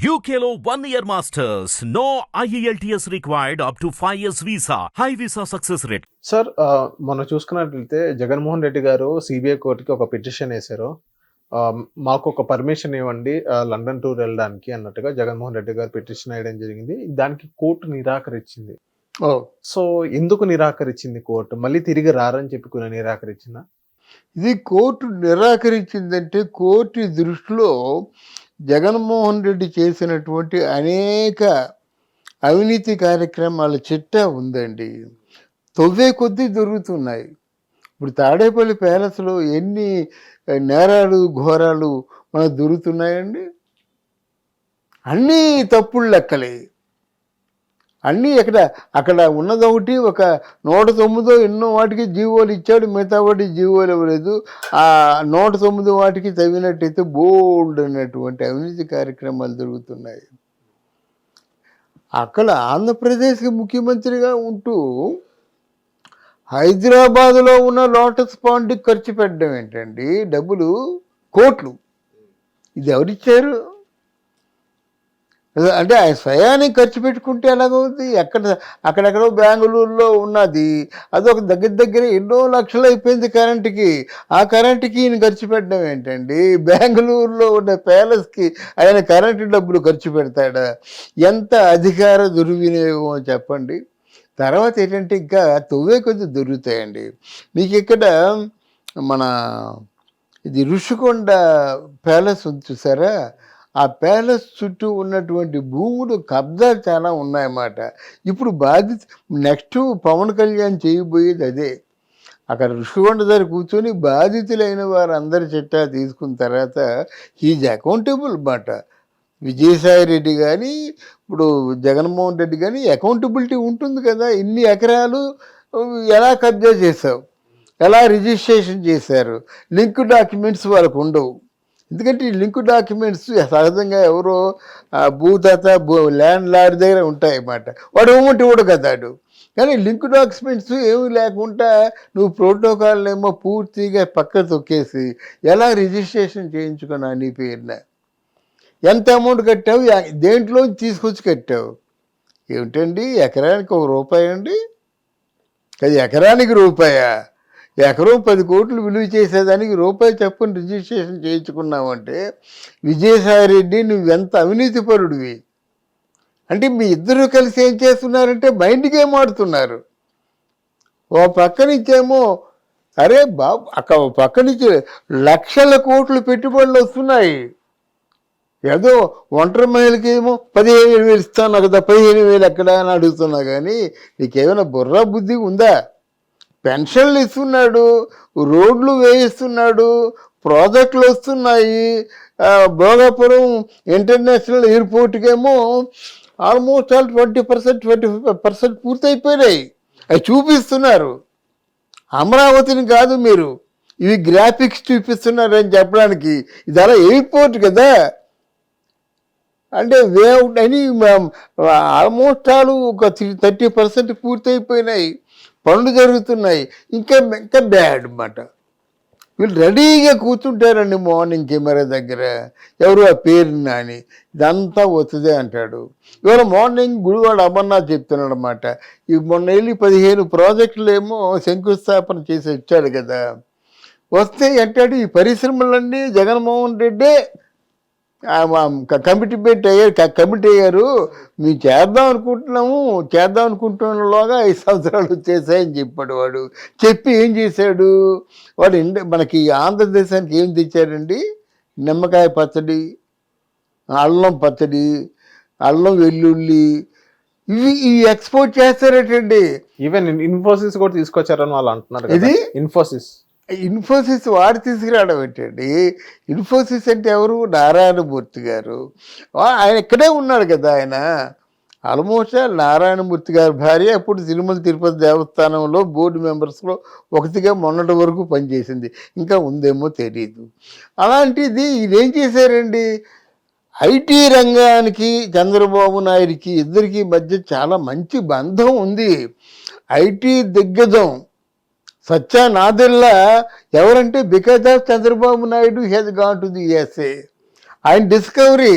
One year masters. No E IELTS required up to 5 years visa. High visa success rate. Sir మనం చూసుకున్నట్లయితే జగన్మోహన్ రెడ్డి గారు CBI కోర్టుకి ఒక petition వేశారు ఆ, మాకు ఒక పర్మిషన్ ఇవ్వండి లండన్ టూర్ వెళ్ళడానికి అన్నట్టుగా జగన్మోహన్ రెడ్డి గారు పిటిషన్ వేయడం జరిగింది దానికి కోర్టు నిరాకరించింది ఓ సో ఎందుకు నిరాకరించింది కోర్టు మళ్ళీ తిరిగి రారని చెప్పి కొన్ని నిరాకరించిందా ఇది కోర్టు నిరాకరించిందంటే కోర్టు దృష్టిలో జగన్మోహన్ రెడ్డి చేసినటువంటి అనేక అవినీతి కార్యక్రమాల చిట్టా ఉందండి. తొవ్వే కొద్దీ దొరుకుతున్నాయి. ఇప్పుడు తాడేపల్లి ప్యాలెస్లో ఎన్ని నేరాలు ఘోరాలు మనకు దొరుకుతున్నాయండి? అన్నీ తప్పుడు లెక్కలే. అన్నీ ఇక్కడ అక్కడ ఉన్నదొకటి ఒక నూట తొమ్మిదో ఎన్నో వాటికి జీవోలు ఇచ్చాడు మిగతా వాటికి జీవోలు ఇవ్వలేదు ఆ నూట తొమ్మిది వాటికి తగినట్టయితే బోల్డ్ అనేటువంటి అవినీతి కార్యక్రమాలు జరుగుతున్నాయి. అక్కడ ఆంధ్రప్రదేశ్కి ముఖ్యమంత్రిగా ఉంటూ హైదరాబాదులో ఉన్న లోటస్ పాండ్కి ఖర్చు పెట్టడం ఏంటండి? డబ్బులు కోట్లు. ఇది ఎవరిచ్చారు? అంటే ఆయన స్వయానికి ఖర్చు పెట్టుకుంటే ఎలాగవుద్ది ఎక్కడ అక్కడెక్కడో బెంగళూరులో ఉన్నది. అదొక దగ్గర దగ్గర ఎన్నో లక్షలు అయిపోయింది కరెంటుకి. ఆ కరెంటుకి ఈయన ఖర్చు పెట్టడం ఏంటండి? బెంగళూరులో ఉన్న ప్యాలెస్కి ఆయన కరెంటు డబ్బులు ఖర్చు పెడతాడా? ఎంత అధికార దుర్వినియోగం చెప్పండి. తర్వాత ఏంటంటే ఇంకా తొవ్వే కొద్ది దొరుకుతాయండి. మీకు ఇక్కడ మన ఇది ఋషికొండ ప్యాలెస్ ఉంది చూసారా? ఆ ప్యాలెస్ చుట్టూ ఉన్నటువంటి భూములు కబ్జా చాలా ఉన్నాయన్నమాట. ఇప్పుడు బాధిత నెక్స్ట్ పవన్ కళ్యాణ్ చేయబోయేది అదే. అక్కడ ఋషికొండ దగ్గర కూర్చొని బాధితులైన వారందరి చిట్టా తీసుకున్న తర్వాత ఈజ్ అకౌంటబుల్ మాట విజయసాయి రెడ్డి కానీ ఇప్పుడు జగన్మోహన్ రెడ్డి కానీ అకౌంటబిలిటీ ఉంటుంది కదా. ఇన్ని ఎకరాలు ఎలా కబ్జా చేశావు? ఎలా రిజిస్ట్రేషన్ చేశారు? లింక్ డాక్యుమెంట్స్ వాళ్ళకు ఉండవు. ఎందుకంటే ఈ లింక్ డాక్యుమెంట్స్ సహజంగా ఎవరో ఆ, భూతాత భూ ల్యాండ్ లార్డ్ దగ్గర ఉంటాయి అన్నమాట. వాడు ఇవ్వమంటే ఇవ్వడు కదాడు కానీ లింక్ డాక్యుమెంట్స్ ఏమీ లేకుండా నువ్వు ప్రోటోకాల్ ఏమో పూర్తిగా పక్క తొక్కేసి ఎలా రిజిస్ట్రేషన్ చేయించుకున్నా నీ పేరున? ఎంత అమౌంట్ కట్టావు? దేంట్లో తీసుకొచ్చి కట్టావు? ఏమిటండి? ఎకరానికి ఒక రూపాయి అండి? అది ఎకరానికి రూపాయా? ఎకరం పది కోట్లు విలువ చేసేదానికి రూపాయి చెప్పుని రిజిస్ట్రేషన్ చేయించుకున్నావంటే విజయసాయిరెడ్డి నువ్వెంత అవినీతిపరుడివి అంటే మీ ఇద్దరు కలిసి ఏం చేస్తున్నారంటే మైండ్ గేమ్ ఆడుతున్నారు? ఓ పక్క నుంచేమో అరే బాబు అక్కడ పక్క నుంచి లక్షల కోట్లు పెట్టుబడులు వస్తున్నాయి. ఏదో ఒంటరి మహిళకి ఏమో పదిహేను వేలు ఇస్తాను కదా పదిహేను వేలు ఎక్కడ అని అడుగుతున్నా కానీ నీకేమైనా బుర్ర బుద్ధి ఉందా? పెన్షన్లు ఇస్తున్నాడు రోడ్లు వేయిస్తున్నాడు ప్రాజెక్టులు వస్తున్నాయి. Bhogapuram international ఎయిర్పోర్ట్కేమో almost all twenty percent twenty five percent పూర్తయిపోయినాయి. అవి చూపిస్తున్నారు. అమరావతిని కాదు మీరు ఇవి గ్రాఫిక్స్ చూపిస్తున్నారని చెప్పడానికి. ఇది అలా ఎయిర్పోర్ట్ కదా. అంటే వేవ్ అని ఆల్మోస్ట్ ఆల్ ఒక త్రీ థర్టీ పర్సెంట్ పూర్తయిపోయినాయి. పనులు జరుగుతున్నాయి. ఇంకా ఇంకా బ్యాడ్ అన్నమాట. వీళ్ళు రెడీగా కూర్చుంటారండి మార్నింగ్ కెమెరా దగ్గర. ఎవరు ఆ పేరు నాని. ఇదంతా వస్తుంది అంటాడు. ఇవాళ మార్నింగ్ గుడివాడు అమర్నాథ్ చెప్తున్నాడు అనమాట ఈ మొన్న వెళ్ళి పదిహేను ప్రాజెక్టులు ఏమో శంకుస్థాపన చేసి వచ్చాడు కదా. వస్తే అంటాడు ఈ పరిశ్రమలన్నీ జగన్మోహన్ రెడ్డే కమిటీ పెట్టి అయ్యారు కమిటీ అయ్యారు. మేము చేద్దాం అనుకుంటున్నాము. చేద్దాం అనుకుంటున్నలోగా ఐదు సంవత్సరాలు వచ్చేసాయని చెప్పాడు వాడు. చెప్పి ఏం చేశాడు? వాడు మనకి ఆంధ్రదేశానికి ఏం తెచ్చారండి నిమ్మకాయ పచ్చడి అల్లం పచ్చడి అల్లం వెల్లుల్లి. ఇవి ఇవి ఎక్స్పోర్ట్ చేస్తారటండి. ఈవెన్ ఇన్ఫోసిస్ కూడా తీసుకొచ్చారని వాళ్ళు అంటున్నారు. ఇది? ఇన్ఫోసిస్. ఇన్ఫోసిస్ వాడు తీసుకురావడం ఏంటండి ఇన్ఫోసిస్ అంటే ఎవరు? నారాయణమూర్తి గారు. ఆయన ఇక్కడే ఉన్నాడు కదా ఆయన. ఆల్మోస్ట్ నారాయణమూర్తి గారి భార్య అప్పుడు తిరుమల తిరుపతి దేవస్థానంలో బోర్డు మెంబర్స్లో ఒకటిగా మొన్నటి వరకు పనిచేసింది. ఇంకా ఉందేమో తెలియదు అలాంటిది ఇదేం చేశారండి? ఐటీ రంగానికి చంద్రబాబు నాయుడికి ఇద్దరికి మధ్య చాలా మంచి బంధం ఉంది. ఐటీ దిగ్గజం సత్యా నాదిల్లా ఎవరంటే because of Chandrababu Naidu has gone to the SA. ఆయన డిస్కవరీ.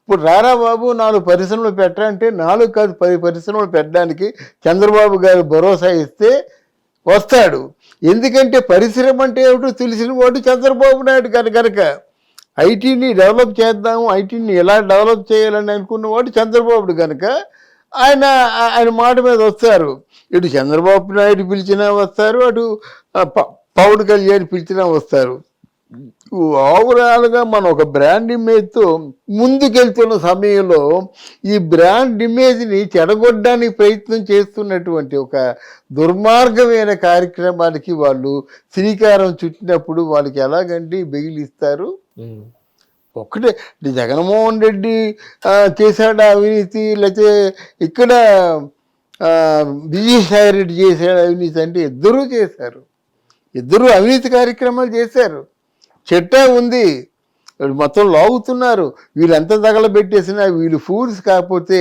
ఇప్పుడు రారా బాబు నాలుగు పరిశ్రమలు పెట్టాలంటే నాలుగు కాదు పది పరిశ్రమలు పెట్టడానికి చంద్రబాబు గారు భరోసా ఇస్తే వస్తాడు. ఎందుకంటే పరిశ్రమ అంటే ఏమిటో తెలిసిన వాడు చంద్రబాబు నాయుడు గారు కనుక ఐటీని డెవలప్ చేద్దాము ఐటీని ఎలా డెవలప్ చేయాలని అనుకున్నవాడు చంద్రబాబు కనుక ఆయన ఆయన మాట మీద వస్తారు. ఇటు చంద్రబాబు నాయుడు పిలిచినా వస్తారు అటు ప- పవన్ కళ్యాణ్ పిలిచినా వస్తారు. ఓవరాల్గా మనం ఒక బ్రాండ్ ఇమేజ్తో ముందుకెళ్తున్న సమయంలో ఈ బ్రాండ్ ఇమేజ్ని చెడగొట్టడానికి ప్రయత్నం చేస్తున్నటువంటి ఒక దుర్మార్గమైన కార్యక్రమానికి వాళ్ళు శ్రీకారం చుట్టినప్పుడు వాళ్ళకి ఎలాగంటే బెగిలిస్తారు ఒక్కటే. జగన్మోహన్ రెడ్డి చేశాడు అవినీతి లేకపోతే ఇక్కడ విజయసాయి రెడ్డి చేశాడు అవినీతి అంటే ఇద్దరూ చేశారు. ఇద్దరు అవినీతి కార్యక్రమాలు చేశారు. చెట్టా ఉంది. వీళ్ళు మొత్తం లాగుతున్నారు. వీళ్ళు ఎంత తగలబెట్టేసినా వీళ్ళు ఫూల్స్ కాకపోతే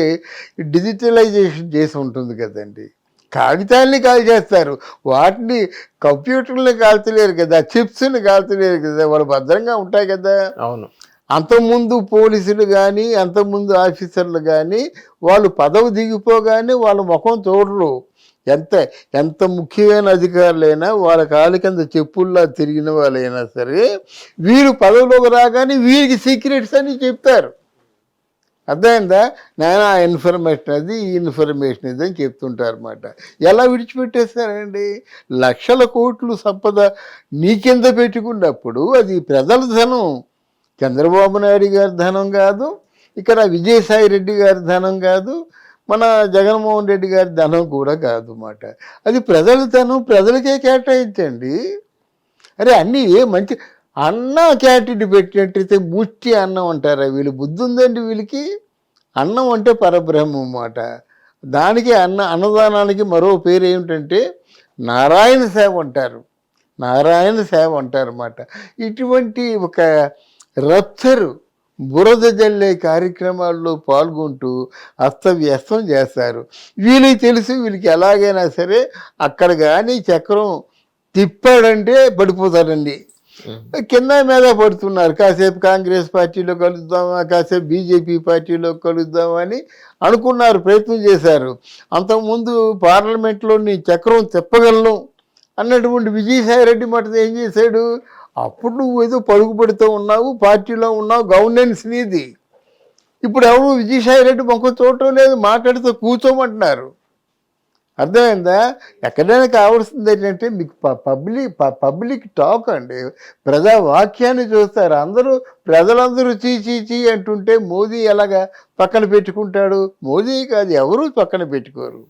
డిజిటలైజేషన్ చేసి ఉంటుంది కదండి. కాగితాలని కాల్ చేస్తారు. వాటిని కంప్యూటర్ని కాల్చలేరు కదా చిప్స్ని కాల్చలేరు కదా వాళ్ళు భద్రంగా ఉంటాయి కదా. అవును. అంతకుముందు పోలీసులు కానీ అంతకుముందు ఆఫీసర్లు కానీ వాళ్ళు పదవి దిగిపోగానే వాళ్ళ ముఖం చూడరు. ఎంత ఎంత ముఖ్యమైన అధికారులైనా వాళ్ళ కాలి కింద చెప్పుల్లా తిరిగిన వాళ్ళైనా సరే వీరు పదవిలోకి రాగానే వీరికి సీక్రెట్స్ అని చెప్తారు. అర్థమైందా? నేను ఆ ఇన్ఫర్మేషన్ అది ఈ ఇన్ఫర్మేషన్ ఇది అని చెప్తుంటారు అనమాట ఎలా విడిచిపెట్టేస్తారండి? లక్షల కోట్లు సంపద నీ కింద పెట్టుకున్నప్పుడు అది ప్రజల ధనం. చంద్రబాబు నాయుడు గారి ధనం కాదు ఇక్కడ విజయసాయి రెడ్డి గారి ధనం కాదు మన జగన్మోహన్ రెడ్డి గారి ధనం కూడా కాదు అన్నమాట అది ప్రజల ధనం ప్రజలకే కేటాయించండి. అరే అన్నీ ఏ మంచి అన్న క్యాటిడ్ పెట్టినట్టయితే ముష్టి అన్నం అంటారా వీళ్ళు? బుద్ధి ఉందండి వీళ్ళకి? అన్నం అంటే పరబ్రహ్మం అన్నమాట దానికి అన్న అన్నదానానికి మరో పేరు ఏమిటంటే నారాయణ సేవ అంటారు. నారాయణ సేవ అంటారు అన్నమాట ఇటువంటి ఒక రచ్చరు బురద జల్లే కార్యక్రమాల్లో పాల్గొంటూ అస్తవ్యస్తం చేస్తారు. వీళ్ళకి తెలుసు వీళ్ళకి ఎలాగైనా సరే అక్కడ కానీ చక్రం తిప్పాడంటే పడిపోతారండి కింద మీద పడుతున్నారు. కాసేపు కాంగ్రెస్ పార్టీలో కలుద్దామా కాసేపు బీజేపీ పార్టీలో కలుద్దామా అని అనుకున్నారు ప్రయత్నం చేశారు. అంతకుముందు పార్లమెంట్లో నీ చక్రం తిప్పగలను అన్నటువంటి విజయసాయి రెడ్డి మటుకు ఏం చేశాడు? అప్పుడు నువ్వు ఏదో పరుగుపడుతూ ఉన్నావు పార్టీలో ఉన్నావు గవర్నెన్స్ నీది. ఇప్పుడు ఎవరు విజయసాయి రెడ్డి మొక్క చూడటం లేదు మాట్లాడితే కూర్చోమంటున్నారు. అర్థమైందా? ఎక్కడైనా కావాల్సింది ఏంటంటే మీకు ప- పబ్లిక్ పబ్లిక్ టాక్ అండి. ప్రజా వాక్యాన్ని చూస్తారు. అందరూ ప్రజలందరూ చీ చీ చీ అంటుంటే మోదీ ఎలాగా పక్కన పెట్టుకుంటాడు? మోదీ కాదు ఎవరూ పక్కన పెట్టుకోరు.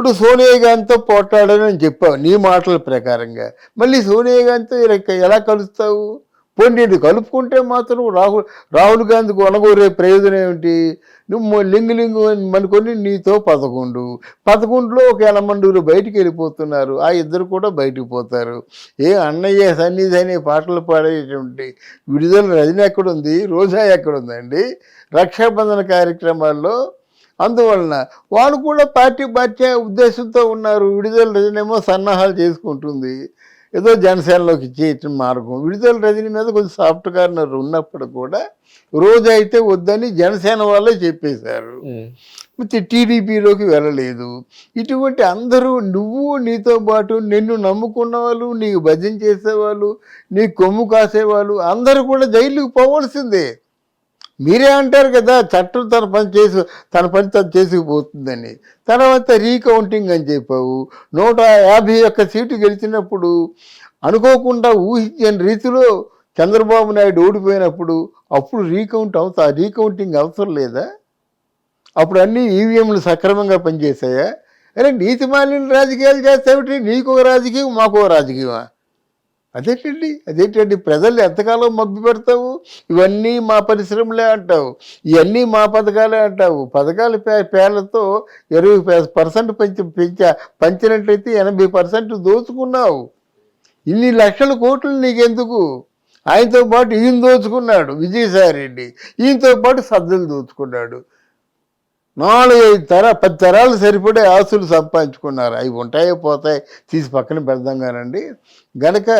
ఇప్పుడు సోనియా గాంధీతో పోట్లాడని అని చెప్పావు నీ మాటల ప్రకారంగా. మళ్ళీ సోనియా గాంధీతో ఇలా- ఎలా కలుస్తావు? పోనీ కలుపుకుంటే మాత్రం రాహుల్ రాహుల్ గాంధీకి వనగోరే ప్రయోజనం ఏమిటి? నువ్వు లింగు లింగు అనుకొని నీతో పదకొండు. పదకొండులో ఒక ఎనమండూరు బయటికి వెళ్ళిపోతున్నారు. ఆ ఇద్దరు కూడా బయటికి పోతారు. ఏ అన్నయ్య సన్నిధి అనే పాటలు పాడేటువంటి విడుదల రజన ఎక్కడుంది? రోజా ఎక్కడుందండి? రక్షాబంధన కార్యక్రమాల్లో అందువలన వాళ్ళు కూడా పార్టీ పార్టీ ఉద్దేశంతో ఉన్నారు. విడుదల రజనేమో సన్నాహాలు చేసుకుంటుంది. ఏదో జనసేనలోకి చేయటం మార్గం. విడుదల రజని మీద కొంచెం సాఫ్ట్ కార్నర్ ఉన్నప్పుడు కూడా రోజు అయితే వద్దని జనసేన వాళ్ళే చెప్పేశారు. అయితే టీడీపీలోకి వెళ్ళలేదు. ఇటువంటి అందరూ నువ్వు నీతో పాటు నిన్ను నమ్ముకున్న వాళ్ళు నీకు భజన చేసేవాళ్ళు నీ కొమ్ము కాసేవాళ్ళు అందరూ కూడా జైలుకి పోవలసిందే. మీరే అంటారు కదా చట్టం తన పని చేసి తన పని తను చేసుకుపోతుందని. తర్వాత రీకౌంటింగ్ అని చెప్పావు. నూట యాభై ఒక్క సీటు గెలిచినప్పుడు అనుకోకుండా ఊహించని రీతిలో చంద్రబాబు నాయుడు ఓడిపోయినప్పుడు అప్పుడు రీకౌంట్ అవుతా రీకౌంటింగ్ అవసరం లేదా? అప్పుడు అన్నీ ఈవీఎంలు సక్రమంగా పనిచేశాయా? అరే నీతి మాలిన రాజకీయాలు చేస్తావిటి? నీకు ఒక రాజకీయం మాకు ఒక రాజకీయమా? అదేంటండి? అదేంటండి? ప్రజలు ఎంతకాలం మబ్బి పెడతావు? ఇవన్నీ మా పరిశ్రమలే అంటావు. ఇవన్నీ మా పథకాలే అంటావు. పథకాల పే పేర్లతో ఇరవై పర్సెంట్ పెంచి పెంచా పంచినట్లయితే ఎనభై పర్సెంట్ దోచుకున్నావు. ఇన్ని లక్షల కోట్లు నీకెందుకు? ఆయనతో పాటు ఈయన దోచుకున్నాడు విజయసాయి రెడ్డి ఈయనతో పాటు సజ్జలు దోచుకున్నాడు. నాలుగు ఐదు తర పది తరాలు సరిపడే ఆస్తులు సంపాదించుకున్నారు. అవి ఉంటాయో పోతాయి తీసి పక్కన పెడదాం కానండి. గనక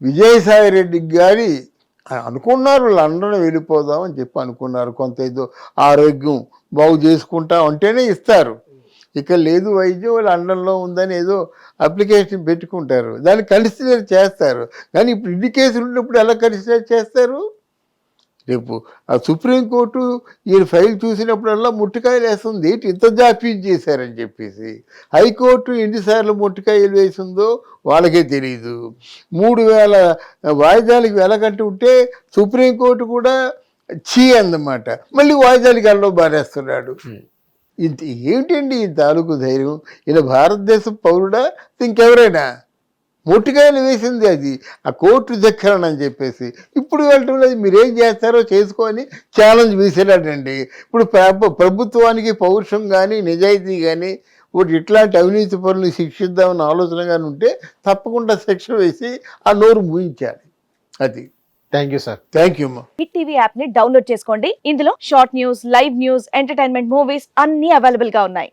విజయసాయి రెడ్డి గారి అనుకున్నారు లండన్ వెళ్ళిపోదాం అని చెప్పి అనుకున్నారు. కొంత ఏదో ఆరోగ్యం బాగు చేసుకుంటా ఉంటేనే ఇస్తారు. ఇక లేదు వైద్యం లండన్లో ఉందని ఏదో అప్లికేషన్ పెట్టుకుంటారు. దాన్ని కన్సిడర్ చేస్తారు. కానీ ఇప్పుడు ఇన్ని కేసులు ఉన్నప్పుడు ఎలా కన్సిడర్ చేస్తారు? రేపు ఆ సుప్రీంకోర్టు ఈ ఫైల్ చూసినప్పుడల్లా ముట్టికాయలు వేస్తుంది. ఏంటి ఇంత జాప్యం చేశారని చెప్పేసి. హైకోర్టు ఎన్నిసార్లు ముట్టికాయలు వేసిందో వాళ్ళకే తెలియదు మూడు వేల వాయిదాలకు వెలగట్టి ఉంటే సుప్రీంకోర్టు కూడా చీ అందన్నమాట మళ్ళీ వాయిదాలకు వెళ్ళలో బారేస్తున్నాడు ఇంత ఏమిటండి ఈ తాలూకు ధైర్యం? ఇలా భారతదేశం పౌరుడా? ఇంకెవరైనా? మొట్టికాయలు వేసింది అది. ఆ కోర్టు ధిక్కరణ అని చెప్పేసి. ఇప్పుడు వెళ్ళటం లేదు మీరేం చేస్తారో చేసుకొని ఛాలెంజ్ విసిరాడండి ఇప్పుడు ప్ర- ప్రభుత్వానికి పౌరుషం కానీ నిజాయితీ కానీ ఒకటి ఇట్లాంటి అవినీతి పనులు శిక్షిద్దామన్న ఆలోచన కానీ ఉంటే తప్పకుండా శిక్ష వేసి ఆ నోరు ముయించాలి. అది. Thank you sir thank you అమ్మా హిట్ టీవీ యాప్ని డౌన్లోడ్ చేసుకోండి. ఇందులో short news live news entertainment movies అన్ని అవైలబుల్గా ఉన్నాయి.